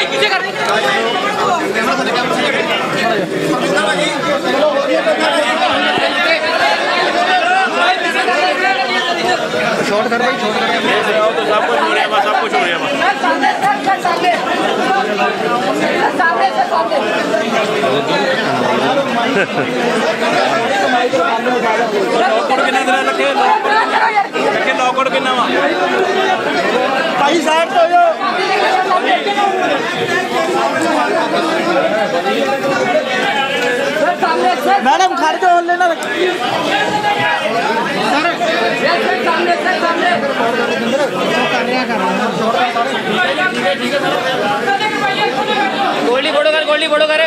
마이크 제 short ਕਰ ਭਾਈ short ਕਰ ਇਹ ਸਰਾਉ ਤਾਂ ਸਭ ਕੁਝ ਹੋ ਰਿਹਾ ਵਾ ਸਭ ਕੁਝ ਹੋ ਰਿਹਾ ਵਾ। ਸਾਹਮਣੇ ਸਰ ਸਾਹਮਣੇ ਸਾਹਮਣੇ ਸਰ ਸਾਹਮਣੇ ਲੋਕਡ ਕਿੰਨਾ ਦਿਨ ਲੱਗੇ? ਲੱਗੇ ਲੋਕਡ ਕਿੰਨਾ ਵਾ? ਭਾਈ ਸਾਹਿਬ ਤੋਂ ਜੋ ਮੈਡਮ ਖੜ ਜਾਓ ਹੱਲੇ ਨਾ ਸਰ ਫੋਟੋ ਕਰ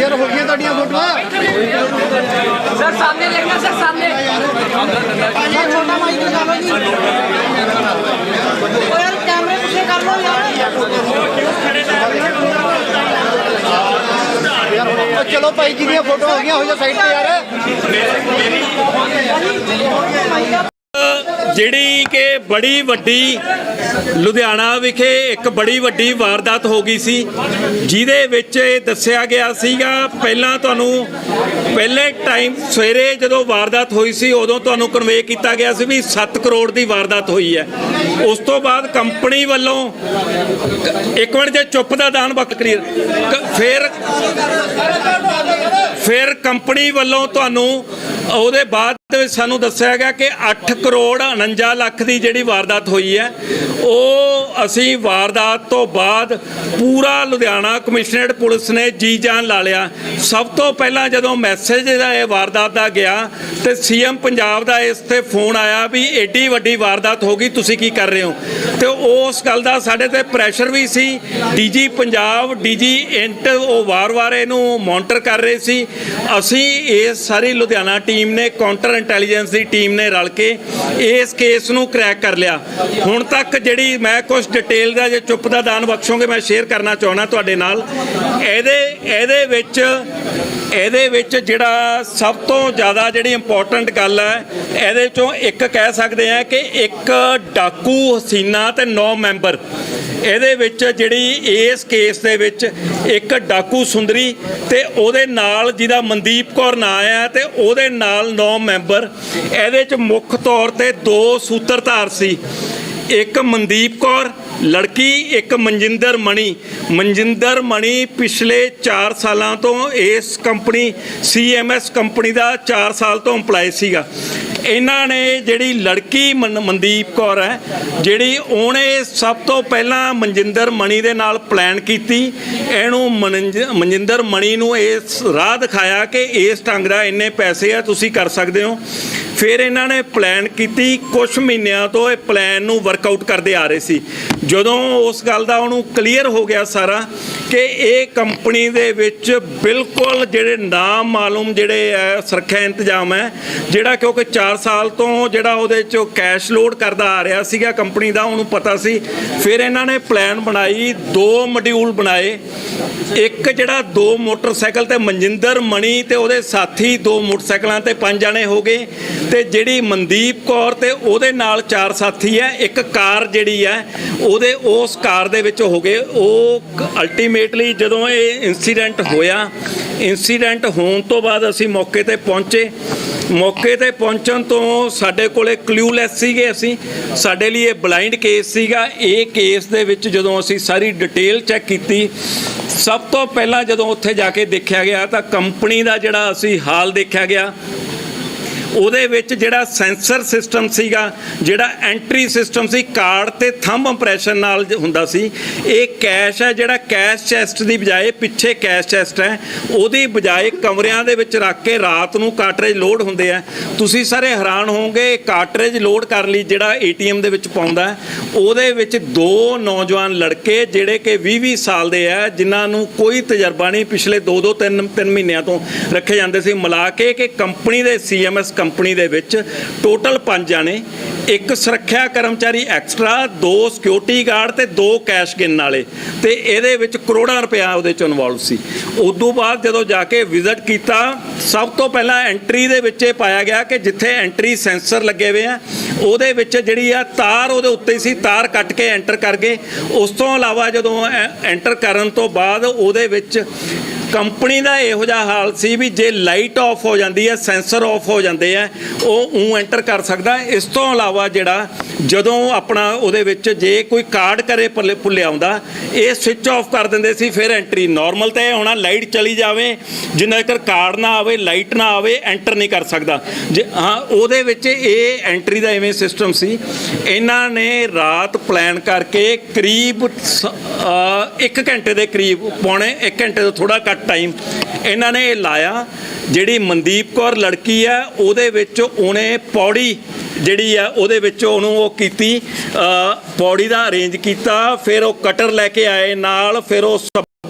ਯਾਰ ਹੋ ਗਈਆਂ ਤੁਹਾਡੀਆਂ ਫੋਟੋਆਂ। ਸਰ ਸਾਹਮਣੇ ਦੇਖਣਾ ਸਰ ਸਾਹਮਣੇ। ਯਾਰ ਛੋਟਾ ਮਾਈਕ ਲਗਾ ਲਓ ਜੀ। ਚਲੋ ਭਾਈ ਜੀ ਦੀਆਂ ਫੋਟੋ ਹੋ ਗਈਆਂ, ਹੋ ਜਾ ਸਾਈਡ ਤੇ ਯਾਰ। ਜਿਹੜੀ ਕਿ ਬੜੀ ਵੱਡੀ ਲੁਧਿਆਣਾ ਵਿਖੇ ਇੱਕ ਬੜੀ ਵੱਡੀ ਵਾਰਦਾਤ ਹੋ ਗਈ ਸੀ, ਜਿਹਦੇ ਵਿੱਚ ਇਹ ਦੱਸਿਆ ਗਿਆ ਸੀਗਾ, ਪਹਿਲਾਂ ਤੁਹਾਨੂੰ, ਪਹਿਲੇ ਟਾਈਮ ਸਵੇਰੇ ਜਦੋਂ ਵਾਰਦਾਤ ਹੋਈ ਸੀ, ਉਦੋਂ ਤੁਹਾਨੂੰ ਕਨਵੇ ਕੀਤਾ ਗਿਆ ਸੀ ਵੀ 7 ਕਰੋੜ ਦੀ ਵਾਰਦਾਤ ਹੋਈ ਹੈ। ਉਸ ਤੋਂ ਬਾਅਦ ਕੰਪਨੀ ਵੱਲੋਂ, ਇੱਕ ਮਿੰਟ ਜੇ ਚੁੱਪ ਦਾ ਦਾਨ ਵਕਤ ਕਲੀਅਰ ਫਿਰ ਫਿਰ ਕੰਪਨੀ ਵੱਲੋਂ ਤੁਹਾਨੂੰ, ਉਹਦੇ ਬਾਅਦ ਸਾਨੂੰ ਦੱਸਿਆ ਗਿਆ ਕਿ 8 ਕਰੋੜ 49 ਲੱਖ ਦੀ ਜਿਹੜੀ ਵਾਰਦਾਤ ਹੋਈ ਹੈ ਉਹ ਅਸੀਂ ਵਾਰਦਾਤ ਤੋਂ ਬਾਅਦ ਪੂਰਾ ਲੁਧਿਆਣਾ ਕਮਿਸ਼ਨਰੇਟ ਪੁਲਿਸ ਨੇ ਜੀ ਜਾਨ ਲਾ ਲਿਆ। ਸਭ ਤੋਂ ਪਹਿਲਾਂ ਜਦੋਂ ਮੈਸੇਜ ਦਾ ਇਹ ਵਾਰਦਾਤ ਦਾ ਗਿਆ ਤੇ ਸੀਐਮ ਪੰਜਾਬ ਦਾ ਇਸ ਤੇ ਫੋਨ ਆਇਆ ਵੀ ਏਡੀ ਵੱਡੀ ਵਾਰਦਾਤ ਹੋ ਗਈ, ਤੁਸੀਂ ਕੀ ਕਰ ਰਹੇ ਹੋ? ਤੇ ਉਸ ਗੱਲ ਦਾ ਸਾਡੇ ਤੇ ਪ੍ਰੈਸ਼ਰ ਵੀ ਸੀ। ਡੀਜੀ ਪੰਜਾਬ ਡੀਜੀ ਇੰਟ ਉਹ ਵਾਰ-ਵਾਰ ਇਹਨੂੰ ਮੋਨਿਟਰ ਕਰ ਰਹੇ ਸੀ। ਅਸੀਂ ਇਸ ਸਾਰੀ ਲੁਧਿਆਣਾ ਟੀਮ ਨੇ ਕਾਊਂਟਰ ਇੰਟੈਲੀਜੈਂਸ ਦੀ ਟੀਮ ਨੇ ਰਲ ਕੇ ਇਸ ਕੇਸ ਨੂੰ ਕ੍ਰੈਕ ਕਰ ਲਿਆ। ਹੁਣ ਤੱਕ ਜਿਹੜੇ ਜਿਹੜੀ ਮੈਂ ਕੁਝ ਡਿਟੇਲ ਦਾ ਜੇ ਚੁੱਪ ਦਾ ਦਾਨ ਬਖਸ਼ੋਗੇ, ਮੈਂ ਸ਼ੇਅਰ ਕਰਨਾ ਚਾਹਣਾ ਤੁਹਾਡੇ ਨਾਲ। ਇਹਦੇ ਇਹਦੇ ਵਿੱਚ ਇਹਦੇ ਵਿੱਚ ਜਿਹੜਾ ਸਭ ਤੋਂ ਜ਼ਿਆਦਾ ਜਿਹੜੀ ਇੰਪੋਰਟੈਂਟ ਗੱਲ ਹੈ, ਇਹਦੇ ਚੋਂ ਇੱਕ ਕਹਿ ਸਕਦੇ ਆ ਕਿ ਇੱਕ ਡਾਕੂ ਹਸੀਨਾ ਤੇ 9 ਮੈਂਬਰ। ਇਹਦੇ ਵਿੱਚ ਜਿਹੜੀ ਇਸ ਕੇਸ ਦੇ ਵਿੱਚ ਇੱਕ ਡਾਕੂ ਸੁੰਦਰੀ ਤੇ ਉਹਦੇ ਨਾਲ ਜਿਹਦਾ ਮਨਦੀਪ ਕੌਰ ਨਾਂ ਆ ਤੇ ਉਹਦੇ ਨਾਲ 9 ਮੈਂਬਰ। ਇਹਦੇ ਚ ਮੁੱਖ ਤੌਰ ਤੇ ਦੋ ਸੂਤਰਧਾਰ ਸੀ। ਇੱਕ ਮਨਦੀਪ ਕੌਰ, ਲੜਕੀ ਇੱਕ ਮਨਜਿੰਦਰ ਮਣੀ। ਮਨਜਿੰਦਰ ਮਣੀ ਪਿਛਲੇ 4 ਸਾਲਾਂ ਤੋਂ ਇਸ ਕੰਪਨੀ ਸੀਐਮਐਸ ਕੰਪਨੀ ਦਾ 4 ਸਾਲ ਤੋਂ EMPLOYE ਸੀਗਾ। ਇਹਨਾਂ ਨੇ ਜਿਹੜੀ ਲੜਕੀ ਮਨ- ਮਨਦੀਪ ਕੌਰ ਹੈ, ਜਿਹੜੀ ਉਹਨੇ ਸਭ ਤੋਂ ਪਹਿਲਾਂ ਮਨਜਿੰਦਰ ਮਣੀ ਦੇ ਨਾਲ ਪਲਾਨ ਕੀਤੀ। ਇਹਨੂੰ ਮਨਿੰਜ- ਮਨਜਿੰਦਰ ਮਣੀ ਨੂੰ ਇਸ ਰਾਹ ਦਿਖਾਇਆ ਕਿ ਇਸ ਢੰਗ ਦਾ ਇੰਨੇ ਪੈਸੇ ਆ, ਤੁਸੀਂ ਕਰ ਸਕਦੇ ਹੋ। ਫਿਰ ਇਹਨਾਂ ਨੇ ਪਲਾਨ ਕੀਤੀ ਕੁਝ ਮਹੀਨਿਆਂ ਤੋਂ ਇਹ ਪਲਾਨ ਨੂੰ ਵਰਕਆਊਟ ਕਰਦੇ ਆ ਰਹੇ ਸੀ। ਜਦੋਂ ਉਸ ਗੱਲ ਦਾ ਉਹਨੂੰ ਕਲੀਅਰ ਹੋ ਗਿਆ ਸਾਰਾ ਕਿ ਇਹ ਕੰਪਨੀ ਦੇ ਵਿੱਚ ਬਿਲਕੁਲ ਜਿਹੜੇ ਨਾਮ ਮਾਲੂਮ ਜਿਹੜੇ ਹੈ ਸੁਰੱਖਿਆ ਇੰਤਜ਼ਾਮ ਹੈ, ਜਿਹੜਾ ਕਿਉਂਕਿ 4 ਸਾਲ ਤੋਂ ਜਿਹੜਾ ਉਹਦੇ ਚੋਂ ਕੈਸ਼ ਲੋਡ ਕਰਦਾ ਆ ਰਿਹਾ ਸੀਗਾ ਕੰਪਨੀ ਦਾ, ਉਹਨੂੰ ਪਤਾ ਸੀ। ਫਿਰ ਇਹਨਾਂ ਨੇ ਪਲਾਨ ਬਣਾਈ, ਦੋ ਮੋਡਿਊਲ ਬਣਾਏ। ਇੱਕ ਜਿਹੜਾ ਦੋ ਮੋਟਰਸਾਈਕਲ ਤੇ ਮਨਜਿੰਦਰ ਮਣੀ ਤੇ ਉਹਦੇ ਸਾਥੀ ਦੋ ਮੋਟਰਸਾਈਕਲਾਂ ਤੇ ਪੰਜ ਜਣੇ ਹੋ ਗਏ। ਤੇ ਜਿਹੜੀ ਮਨਦੀਪ ਕੌਰ ਤੇ ਉਹਦੇ ਨਾਲ ਚਾਰ ਸਾਥੀ ਹੈ, ਇੱਕ ਕਾਰ ਜਿਹੜੀ ਹੈ, ਉਹਦੇ ਉਸ ਕਾਰ ਦੇ ਵਿੱਚ ਹੋ ਗਏ। ਉਹ ਅਲਟੀਮੇਟਲੀ ਜਦੋਂ ਇਹ ਇਨਸੀਡੈਂਟ ਹੋਇਆ ਇਨਸੀਡੈਂਟ ਹੋਣ ਤੋਂ ਬਾਅਦ ਅਸੀਂ ਮੌਕੇ ਤੇ ਪਹੁੰਚੇ। ਮੌਕੇ ਤੇ ਪਹੁੰਚਣ ਤੋਂ ਸਾਡੇ ਕੋਲੇ ਕਲੂਲੈਸ ਸੀਗੇ ਅਸੀਂ। ਸਾਡੇ ਲਈ ਇਹ ਬਲਾਈਂਡ ਕੇਸ ਸੀਗਾ। ਇਹ ਕੇਸ ਦੇ ਵਿੱਚ ਜਦੋਂ ਅਸੀਂ ਸਾਰੀ ਡਿਟੇਲ ਚੈੱਕ ਕੀਤੀ, ਸਭ ਤੋਂ ਪਹਿਲਾਂ ਜਦੋਂ ਉੱਥੇ ਜਾ ਕੇ ਦੇਖਿਆ ਗਿਆ ਤਾਂ ਕੰਪਨੀ ਦਾ ਜਿਹੜਾ ਅਸੀਂ ਹਾਲ ਦੇਖਿਆ ਗਿਆ ਉਹਦੇ ਵਿੱਚ ਜਿਹੜਾ ਸੈਂਸਰ ਸਿਸਟਮ ਸੀਗਾ, ਜਿਹੜਾ ਐਂਟਰੀ ਸਿਸਟਮ ਸੀ, ਕਾਰਡ ਤੇ ਥੰਬ ਇੰਪ੍ਰੈਸ਼ਨ ਨਾਲ ਹੁੰਦਾ ਸੀ, ਇਹ ਕੈਸ਼ ਹੈ, ਜਿਹੜਾ ਕੈਸ਼ ਚੈਸਟ ਦੀ ਬਜਾਏ ਪਿੱਛੇ ਕੈਸ਼ ਚੈਸਟ ਹੈ, ਉਹਦੀ ਬਜਾਏ ਕਮਰਿਆਂ ਦੇ ਵਿੱਚ ਰੱਖ ਕੇ ਰਾਤ ਨੂੰ ਕਾਰਟਰੇਜ ਲੋਡ ਹੁੰਦੇ ਆ। ਤੁਸੀਂ ਸਾਰੇ ਹੈਰਾਨ ਹੋਵੋਗੇ ਕਾਰਟਰੇਜ ਲੋਡ ਕਰਨ ਲਈ ਜਿਹੜਾ ਏਟੀਐਮ ਦੇ ਵਿੱਚ ਪਾਉਂਦਾ ਉਹਦੇ ਵਿੱਚ ਦੋ ਨੌਜਵਾਨ ਲੜਕੇ ਜਿਹੜੇ ਕਿ 20-20 ਸਾਲ ਦੇ ਆ, ਜਿਨ੍ਹਾਂ ਨੂੰ ਕੋਈ ਤਜਰਬਾ ਨਹੀਂ, ਪਿਛਲੇ 2-2 3 3 ਮਹੀਨਿਆਂ ਤੋਂ ਰੱਖੇ ਜਾਂਦੇ ਸੀ, ਮਿਲਾ ਕੇ ਕਿ ਕੰਪਨੀ ਦੇ ਸੀਐਮਐਸ ਕੰਪਨੀ ਦੇ ਵਿੱਚ ਟੋਟਲ 5 ਜਾਣੇ, ਇੱਕ ਸੁਰੱਖਿਆ ਕਰਮਚਾਰੀ ਐਕਸਟਰਾ, ਦੋ ਸਿਕਿਉਰਿਟੀ ਗਾਰਡ ਤੇ ਦੋ ਕੈਸ਼ ਗਿਣਨ ਵਾਲੇ ਤੇ ਇਹਦੇ ਵਿੱਚ ਕਰੋੜਾਂ ਰੁਪਇਆ ਉਹਦੇ ਚ ਇਨਵੋਲਵ ਸੀ। ਉਦੋਂ ਬਾਅਦ ਜਦੋਂ ਜਾ ਕੇ ਵਿਜ਼ਿਟ ਕੀਤਾ, ਸਭ ਤੋਂ ਪਹਿਲਾਂ ਐਂਟਰੀ ਦੇ ਵਿੱਚ ਇਹ ਪਾਇਆ ਗਿਆ ਕਿ ਜਿੱਥੇ ਐਂਟਰੀ ਸੈਂਸਰ ਲੱਗੇ ਹੋਏ ਆ, ਉਹਦੇ ਵਿੱਚ ਜਿਹੜੀ ਆ ਤਾਰ ਉਹਦੇ ਉੱਤੇ ਹੀ ਸੀ, ਤਾਰ ਕੱਟ ਕੇ ਐਂਟਰ ਕਰ ਗਏ। ਉਸ ਤੋਂ ਇਲਾਵਾ ਜਦੋਂ ਐਂਟਰ ਕਰਨ ਤੋਂ ਬਾਅਦ ਉਹਦੇ ਵਿੱਚ ਕੰਪਨੀ ਦਾ ਇਹੋ ਜਿਹਾ ਹਾਲ ਸੀ ਵੀ ਜੇ ਲਾਈਟ ਆਫ ਹੋ ਜਾਂਦੀ ਹੈ ਸੈਂਸਰ ਆਫ ਹੋ ਜਾਂਦੇ ਆ, ਉਹ ਉਹ ਐਂਟਰ ਕਰ ਸਕਦਾ। ਇਸ ਤੋਂ ਇਲਾਵਾ ਜਿਹੜਾ ਜਦੋਂ ਆਪਣਾ ਉਹਦੇ ਵਿੱਚ ਜੇ ਕੋਈ ਕਾਰਡ ਕਰੇ ਪੱਲੇ ਆਉਂਦਾ ਇਹ ਸਵਿਚ ਆਫ ਕਰ ਦਿੰਦੇ ਸੀ, ਫਿਰ ਐਂਟਰੀ ਨਾਰਮਲ ਤੇ ਹੋਣਾ ਲਾਈਟ ਚਲੀ ਜਾਵੇ, ਜਿੰਨਾ ਚਿਰ ਕਾਰਡ ਨਾ ਆਵੇ ਲਾਈਟ ਨਾ ਆਵੇ ਐਂਟਰ ਨਹੀਂ ਕਰ ਸਕਦਾ। ਜੇ ਹਾਂ, ਉਹਦੇ ਵਿੱਚ ਇਹ ਐਂਟਰੀ ਦਾ ਐਵੇਂ ਸਿਸਟਮ ਸੀ। ਇਹਨਾਂ ਨੇ ਰਾਤ ਪਲਾਨ ਕਰਕੇ ਕਰੀਬ 1 ਘੰਟੇ ਦੇ ਕਰੀਬ, ਪੌਣੇ 1 ਘੰਟੇ ਤੋਂ ਥੋੜਾ ਘੱਟ ਟਾਈਮ ਇਹਨਾਂ ਨੇ ਇਹ ਲਾਇਆ। ਜਿਹੜੀ ਮਨਦੀਪ ਕੌਰ ਲੜਕੀ ਹੈ ਉਹਦੇ ਉਹਦੇ ਵਿੱਚ ਉਹਨੇ ਪੌੜੀ ਜਿਹੜੀ ਆ, ਉਹਦੇ ਵਿੱਚ ਉਹਨੂੰ ਉਹ ਕੀਤੀ ਪੌੜੀ ਦਾ ਅਰੇਂਜ ਕੀਤਾ, ਫਿਰ ਉਹ ਕਟਰ ਲੈ ਕੇ ਆਏ ਨਾਲ, ਫਿਰ ਉਹ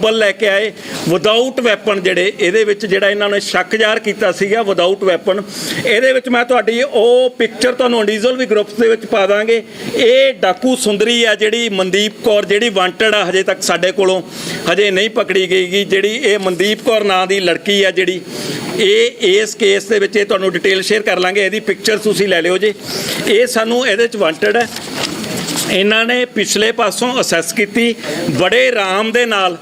ਬਲ ਲੈ ਕੇ ਆਏ। ਵਿਦਆਊਟ ਵੈਪਨ ਜਿਹੜੇ, ਇਹਦੇ ਵਿੱਚ ਜਿਹੜਾ ਇਹਨਾਂ ਨੇ ਸ਼ੱਕ ਜ਼ਾਹਰ ਕੀਤਾ ਸੀਗਾ ਵਿਦਆਊਟ ਵੈਪਨ ਇਹਦੇ ਵਿੱਚ ਮੈਂ ਤੁਹਾਡੀ ਉਹ ਪਿਕਚਰ ਤੁਹਾਨੂੰ ਡੀਜ਼ਲ ਵੀ ਗਰੁੱਪ ਦੇ ਵਿੱਚ ਪਾ ਦਾਂਗੇ। ਇਹ ਡਾਕੂ ਸੁੰਦਰੀ ਆ ਜਿਹੜੀ ਮਨਦੀਪ ਕੌਰ, ਜਿਹੜੀ ਵਾਂਟਡ ਆ ਹਜੇ ਤੱਕ ਸਾਡੇ ਕੋਲੋਂ, ਹਜੇ ਨਹੀਂ ਪਕੜੀ ਗਈਗੀ ਜਿਹੜੀ ਇਹ ਮਨਦੀਪ ਕੌਰ ਨਾਂ ਦੀ ਲੜਕੀ ਆ ਜਿਹੜੀ, ਇਹ ਇਸ ਕੇਸ ਦੇ ਵਿੱਚ ਇਹ ਤੁਹਾਨੂੰ ਡਿਟੇਲ ਸ਼ੇਅਰ ਕਰ ਲਾਂਗੇ। ਇਹਦੀ ਪਿਕਚਰ ਤੁਸੀਂ ਲੈ ਲਿਓ ਜੀ। ਇਹ ਸਾਨੂੰ ਇਹਦੇ ਚ ਵਾਂਟਡ ਹੈ ਇਹਨਾਂ ਨੇ ਪਿਛਲੇ ਪਾਸੋਂ ਅਸੈਸ ਕੀਤੀ। ਬੜੇ ਆਰਾਮ ਦੇ ਨਾਲ,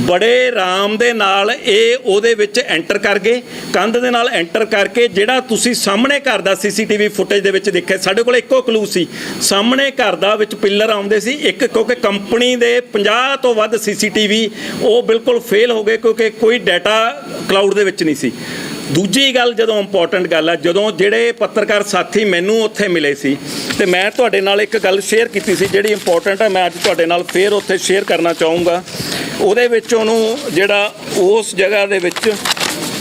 ਬੜੇ ਆਰਾਮ ਦੇ ਨਾਲ ਇਹ ਉਹਦੇ ਵਿੱਚ ਐਂਟਰ ਕਰ ਗਏ। ਕੰਧ ਦੇ ਨਾਲ ਐਂਟਰ ਕਰਕੇ ਜਿਹੜਾ ਤੁਸੀਂ ਸਾਹਮਣੇ ਘਰ ਦਾ ਸੀਸੀਟੀਵੀ ਫੁਟੇਜ ਦੇ ਵਿੱਚ ਦੇਖਿਆ, ਸਾਡੇ ਕੋਲ ਇੱਕੋ ਕਲੂ ਸੀ। ਸਾਹਮਣੇ ਘਰ ਦਾ ਵਿੱਚ ਪਿੱਲਰ ਆਉਂਦੇ ਸੀ, ਇੱਕ ਕਿਉਂਕਿ ਕੰਪਨੀ ਦੇ 50 ਤੋਂ ਵੱਧ ਸੀਸੀਟੀਵੀ ਉਹ ਬਿਲਕੁਲ ਫੇਲ ਹੋ ਗਏ ਕਿਉਂਕਿ ਕੋਈ ਡਾਟਾ ਕਲਾਊਡ ਦੇ ਵਿੱਚ ਨਹੀਂ ਸੀ। ਦੂਜੀ ਗੱਲ ਜਦੋਂ ਇੰਪੋਰਟੈਂਟ ਗੱਲ ਹੈ ਜਦੋਂ ਜਿਹੜੇ ਪੱਤਰਕਾਰ ਸਾਥੀ ਮੈਨੂੰ ਉੱਥੇ ਮਿਲੇ ਸੀ ਤੇ ਮੈਂ ਤੁਹਾਡੇ ਨਾਲ ਇੱਕ ਗੱਲ ਸ਼ੇਅਰ ਕੀਤੀ ਸੀ ਜਿਹੜੀ ਇੰਪੋਰਟੈਂਟ ਹੈ ਮੈਂ ਅੱਜ ਤੁਹਾਡੇ ਨਾਲ ਫੇਰ ਉੱਥੇ ਸ਼ੇਅਰ ਕਰਨਾ ਚਾਹੂੰਗਾ ਉਹਦੇ ਵਿੱਚ ਉਹਨੂੰ ਜਿਹੜਾ ਉਸ ਜਗ੍ਹਾ ਦੇ ਵਿੱਚ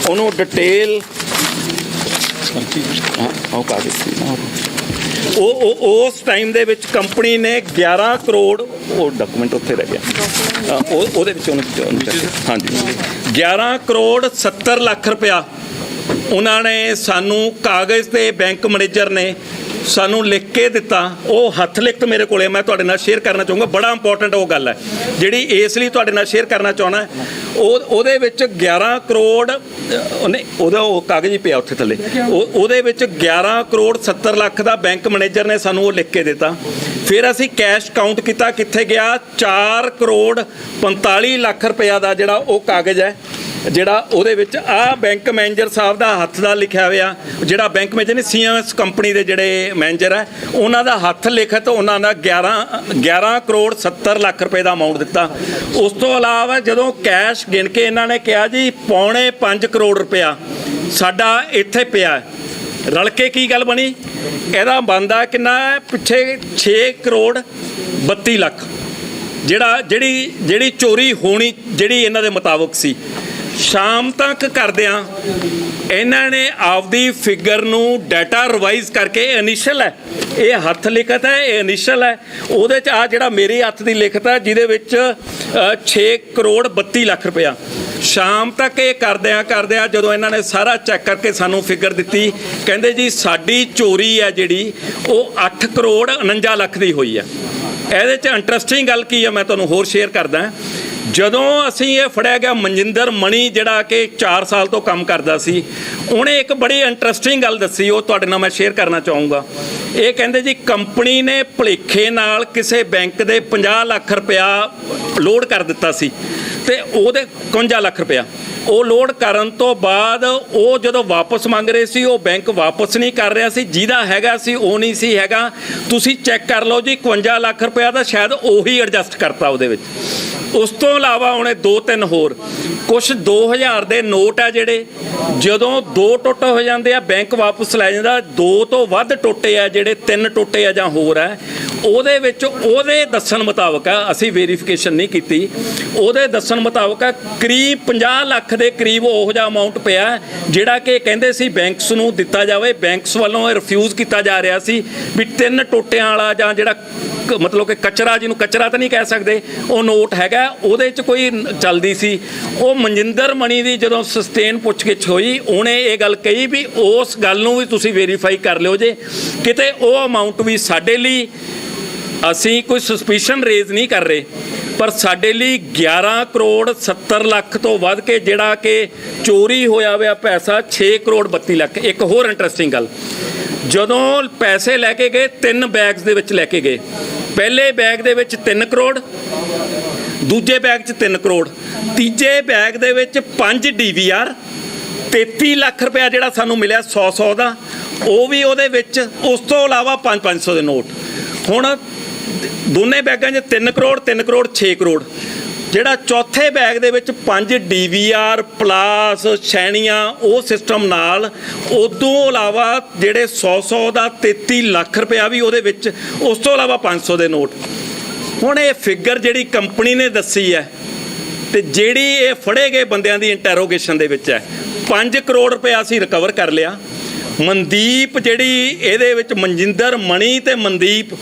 ਉਹਨੂੰ ਡਿਟੇਲ ਉਹ ਕਾਗਜ਼ ਸੀ ਨਾ ਉਹ। ਉਸ ਟਾਈਮ ਦੇ ਵਿੱਚ ਕੰਪਨੀ ਨੇ 11 ਕਰੋੜ ਉਹ ਡਾਕੂਮੈਂਟ ਉੱਥੇ ਰਹਿ ਗਿਆ ਉਹ ਉਹਦੇ ਵਿੱਚ ਉਹਨੂੰ। ਹਾਂਜੀ 11 ਕਰੋੜ 70 ਲੱਖ ਰੁਪਇਆ ਉਹਨਾਂ ਨੇ ਸਾਨੂੰ ਕਾਗਜ਼ ਤੇ ਬੈਂਕ ਮੈਨੇਜਰ ਨੇ ਸਾਨੂੰ ਲਿਖ ਕੇ ਦਿੱਤਾ। ਉਹ ਹੱਥ ਲਿਖਤ ਮੇਰੇ ਕੋਲੇ, ਮੈਂ ਤੁਹਾਡੇ ਨਾਲ ਸ਼ੇਅਰ ਕਰਨਾ ਚਾਹੂੰਗਾ। ਬੜਾ ਇੰਪੋਰਟੈਂਟ ਉਹ ਗੱਲ ਹੈ। ਜਿਹੜੀ ਇਸ ਲਈ ਤੁਹਾਡੇ ਨਾਲ ਸ਼ੇਅਰ ਕਰਨਾ ਚਾਹਣਾ ਉਹ ਉਹਦੇ ਵਿੱਚ 11 ਕਰੋੜ ਉਹਨੇ ਉਹਦਾ ਉਹ ਕਾਗਜ਼ ਹੀ ਪਿਆ ਉੱਥੇ ਥੱਲੇ। ਉਹ ਉਹਦੇ ਵਿੱਚ 11 ਕਰੋੜ 70 ਲੱਖ ਦਾ ਬੈਂਕ ਮੈਨੇਜਰ ਨੇ ਸਾਨੂੰ ਉਹ ਲਿਖ ਕੇ ਦਿੱਤਾ। ਫਿਰ ਅਸੀਂ ਕੈਸ਼ ਕਾਊਂਟ ਕੀਤਾ, ਕਿੱਥੇ ਗਿਆ? 4 ਕਰੋੜ 45 ਲੱਖ ਰੁਪਇਆ ਦਾ ਜਿਹੜਾ ਉਹ ਕਾਗਜ਼ ਹੈ। ਜਿਹੜਾ ਉਹਦੇ ਵਿੱਚ ਆ ਬੈਂਕ ਮੈਨੇਜਰ ਸਾਹਿਬ ਦਾ ਹੱਥ ਦਾ ਲਿਖਿਆ ਹੋਇਆ, ਜਿਹੜਾ ਬੈਂਕ ਮੈਨੇਜਰ ਨੇ ਸੀਐਮਐਸ ਕੰਪਨੀ ਦੇ ਜਿਹੜੇ ਮੈਨੇਜਰ ਹੈ ਉਹਨਾਂ ਦਾ ਹੱਥ ਲਿਖਤ ਉਹਨਾਂ ਦਾ 11 11 ਕਰੋੜ 70 ਲੱਖ ਰੁਪਏ ਦਾ ਅਮਾਉਂਟ ਦਿੱਤਾ। ਉਸ ਤੋਂ ਇਲਾਵਾ ਜਦੋਂ ਕੈਸ਼ ਗਿਣ ਕੇ ਇਹਨਾਂ ਨੇ ਕਿਹਾ ਜੀ, ਪੌਣੇ 5 ਕਰੋੜ ਰੁਪਇਆ ਸਾਡਾ ਇੱਥੇ ਪਿਆ। ਰਲ ਕੇ ਕੀ ਗੱਲ ਬਣੀ? ਇਹਦਾ ਬੰਦਾ ਕਿੰਨਾ ਪਿੱਛੇ 6 ਕਰੋੜ 32 ਲੱਖ। ਜਿਹੜਾ, ਜਿਹੜੀ ਜਿਹੜੀ ਚੋਰੀ ਹੋਣੀ, ਜਿਹੜੀ ਇਹਨਾਂ ਦੇ ਮੁਤਾਬਕ ਸੀ। ਸ਼ਾਮ ਤੱਕ ਕਰਦਿਆਂ ਇਹਨਾਂ ਨੇ ਆਪਦੀ ਫਿਗਰ ਨੂੰ ਡਾਟਾ ਰਿਵਾਈਜ਼ ਕਰਕੇ ਇਨੀਸ਼ੀਅਲ ਹੈ। ਇਹ ਹੱਥ ਲਿਖਤ ਹੈ ਇਹ ਇਨੀਸ਼ੀਅਲ ਹੈ। ਉਹਦੇ ਚ ਆ ਜਿਹੜਾ ਮੇਰੇ ਹੱਥ ਦੀ ਲਿਖਤ ਹੈ ਜਿਹਦੇ ਵਿੱਚ ਅ, 6 ਕਰੋੜ 32 ਲੱਖ ਰੁਪਇਆ। ਸ਼ਾਮ ਤੱਕ ਇਹ ਕਰਦਿਆਂ ਕਰਦਿਆਂ ਜਦੋਂ ਇਹਨਾਂ ਨੇ ਸਾਰਾ ਚੈੱਕ ਕਰਕੇ ਸਾਨੂੰ ਫਿਗਰ ਦਿੱਤੀ ਕਹਿੰਦੇ ਜੀ ਸਾਡੀ ਚੋਰੀ ਹੈ ਜਿਹੜੀ ਉਹ 8 ਕਰੋੜ 49 ਲੱਖ ਦੀ ਹੋਈ ਹੈ। ਇਹਦੇ ਚ ਇੰਟਰਸਟਿੰਗ ਗੱਲ ਕੀ ਹੈ ਮੈਂ ਤੁਹਾਨੂੰ ਹੋਰ ਸ਼ੇਅਰ ਕਰਦਾ। ਜਦੋਂ ਅਸੀਂ ਇਹ ਫੜਿਆ ਗਿਆ ਮਨਜਿੰਦਰ ਮਣੀ, ਜਿਹੜਾ ਕਿ 4 ਸਾਲ ਤੋਂ ਕੰਮ ਕਰਦਾ ਸੀ, ਉਹਨੇ ਇੱਕ ਬੜੀ ਇੰਟਰਸਟਿੰਗ ਗੱਲ ਦੱਸੀ, ਉਹ ਤੁਹਾਡੇ ਨਾਲ ਮੈਂ ਸ਼ੇਅਰ ਕਰਨਾ ਚਾਹੂੰਗਾ। ਇਹ ਕਹਿੰਦੇ ਜੀ ਕੰਪਨੀ ਨੇ ਭੁਲੇਖੇ ਨਾਲ ਕਿਸੇ ਬੈਂਕ ਦੇ 50 ਲੱਖ ਰੁਪਇਆ ਲੋਡ ਕਰ ਦਿੱਤਾ ਸੀ ਤੇ ਉਹਦੇ 51 ਲੱਖ ਰੁਪਇਆ। ਉਹ ਲੋਡ ਕਰਨ ਤੋਂ ਬਾਅਦ ਉਹ ਜਦੋਂ ਵਾਪਸ ਮੰਗ ਰਹੇ ਸੀ, ਉਹ ਬੈਂਕ ਵਾਪਸ ਨਹੀਂ ਕਰ ਰਿਹਾ ਸੀ, ਜਿਹਦਾ ਹੈਗਾ ਸੀ, ਉਹ ਨਹੀਂ ਸੀ ਹੈਗਾ। ਤੁਸੀਂ ਚੈੱਕ ਕਰ ਲਓ ਜੀ 51 ਲੱਖ ਰੁਪਇਆ ਦਾ ਸ਼ਾਇਦ ਉਹੀ ਐਡਜਸਟ ਕਰਤਾ ਉਹਦੇ ਵਿੱਚ। ਉਸ ਤੋਂ ਇਲਾਵਾ ਉਹਨੇ ਦੋ ਤਿੰਨ ਹੋਰ। ਕੁਝ 2000 ਦੇ ਨੋਟ ਆ ਜਿਹੜੇ, ਜਦੋਂ ਦੋ ਟੁੱਟ ਹੋ ਜਾਂਦੇ ਆ, ਬੈਂਕ ਵਾਪਸ ਲੈ ਜਾਂਦਾ, ਦੋ ਤੋਂ ਵੱਧ ਟੁੱਟੇ ਆ ਜਿਹੜੇ ਤਿੰਨ ਟੁੱਟੇ ਆ ਜਾਂ ਹੋਰ ਆ, ਉਹਦੇ ਵਿੱਚ ਉਹਦੇ ਦੱਸਣ ਮੁਤਾਬਕ ਅਸੀਂ ਵੈਰੀਫਿਕੇਸ਼ਨ ਨਹੀਂ ਕੀਤੀ, ਉਹਦੇ ਦੱਸਣ ਮੁਤਾਬਕ ਕਰੀਬ 50 ਲੱਖ ਦੇ ਕਰੀਬ ਉਹ ਜਿਹਾ ਅਮਾਉਂਟ ਪਿਆ ਜਿਹੜਾ ਕਿ ਕਹਿੰਦੇ ਸੀ ਬੈਂਕਸ ਨੂੰ ਦਿੱਤਾ ਜਾਵੇ। ਬੈਂਕਸ ਵੱਲੋਂ ਇਹ ਰਿਫਿਊਜ਼ ਕੀਤਾ ਜਾ ਰਿਹਾ ਸੀ ਵੀ ਤਿੰਨ ਟੋਟਿਆਂ ਵਾਲਾ ਜਾਂ ਜਿਹੜਾ ਮਤਲਬ ਕਿ ਕਚਰਾ ਜਿਹਨੂੰ ਕਚਰਾ ਤਾਂ ਨਹੀਂ ਕਹਿ ਸਕਦੇ, ਉਹ ਨੋਟ ਹੈਗਾ। ਉਹਦੇ 'ਚ ਕੋਈ ਚੱਲਦੀ ਸੀ। ਉਹ ਮਨਜਿੰਦਰ ਮਣੀ ਦੀ ਜਦੋਂ ਸਸਟੇਨ ਪੁੱਛਗਿੱਛ ਹੋਈ, ਉਹਨੇ ਇਹ ਗੱਲ ਕਹੀ ਵੀ ਉਸ ਗੱਲ ਨੂੰ ਵੀ ਤੁਸੀਂ ਵੈਰੀਫਾਈ ਕਰ ਲਿਓ ਜੇ। ਕਿਤੇ ਉਹ ਅਮਾਉਂਟ ਵੀ ਸਾਡੇ ਲਈ ਅਸੀਂ ਕੋਈ ਸਸਪੀਸ਼ਨ ਰੇਜ਼ ਨਹੀਂ ਕਰ ਰਹੇ, ਪਰ ਸਾਡੇ ਲਈ 11 ਕਰੋੜ 70 ਲੱਖ ਤੋਂ ਵੱਧ ਕੇ ਜਿਹੜਾ ਕਿ ਚੋਰੀ ਹੋਇਆ ਹੋਇਆ ਪੈਸਾ 6 ਕਰੋੜ 32 ਲੱਖ। ਇੱਕ ਹੋਰ ਇੰਟਰਸਟਿੰਗ ਗੱਲ, ਜਦੋਂ ਪੈਸੇ ਲੈ ਕੇ ਗਏ, ਤਿੰਨ ਬੈਗਸ ਦੇ ਵਿੱਚ ਲੈ ਕੇ ਗਏ। ਪਹਿਲੇ ਬੈਗ ਦੇ ਵਿੱਚ 3 ਕਰੋੜ, ਦੂਜੇ ਬੈਗ 'ਚ 3 ਕਰੋੜ, ਤੀਜੇ ਬੈਗ ਦੇ ਵਿੱਚ 5 ਡੀਵੀਆਰ 33 ਲੱਖ ਰੁਪਇਆ ਜਿਹੜਾ ਸਾਨੂੰ ਮਿਲਿਆ 100 100 ਦਾ, ਉਹ ਵੀ ਉਹਦੇ ਵਿੱਚ, ਉਸ ਤੋਂ ਇਲਾਵਾ 5 500 ਦੇ ਨੋਟ। ਹੁਣ ਦੋਨੇ ਬੈਗਾਂ 'ਚ 3 ਕਰੋੜ 3 ਕਰੋੜ 6 ਕਰੋੜ। ਜਿਹੜਾ ਚੌਥੇ ਬੈਗ ਦੇ ਵਿੱਚ 5 ਡੀਵੀਆਰ ਪਲਾਸ ਸ਼ੈਣੀਆਂ ਉਹ ਸਿਸਟਮ ਨਾਲ, ਉਦੋਂ ਇਲਾਵਾ ਜਿਹੜੇ 100 100 ਦਾ 33 ਲੱਖ ਰੁਪਇਆ ਵੀ ਉਹਦੇ ਵਿੱਚ, ਉਸ ਤੋਂ ਇਲਾਵਾ 500 ਦੇ ਨੋਟ। ਹੁਣ ਇਹ ਫਿਗਰ ਜਿਹੜੀ ਕੰਪਨੀ ਨੇ ਦੱਸੀ ਹੈ, ਤੇ ਜਿਹੜੀ ਇਹ ਫੜੇ ਗਏ ਬੰਦਿਆਂ ਦੀ ਇੰਟਰੋਗੇਸ਼ਨ ਦੇ ਵਿੱਚ ਹੈ। 5 ਕਰੋੜ ਰੁਪਇਆ ਅਸੀਂ ਰਿਕਵਰ ਕਰ ਲਿਆ। ਮਨਦੀਪ ਜਿਹੜੀ ਇਹਦੇ ਵਿੱਚ ਮਨਜਿੰਦਰ ਮਣੀ ਤੇ ਮਨਦੀਪ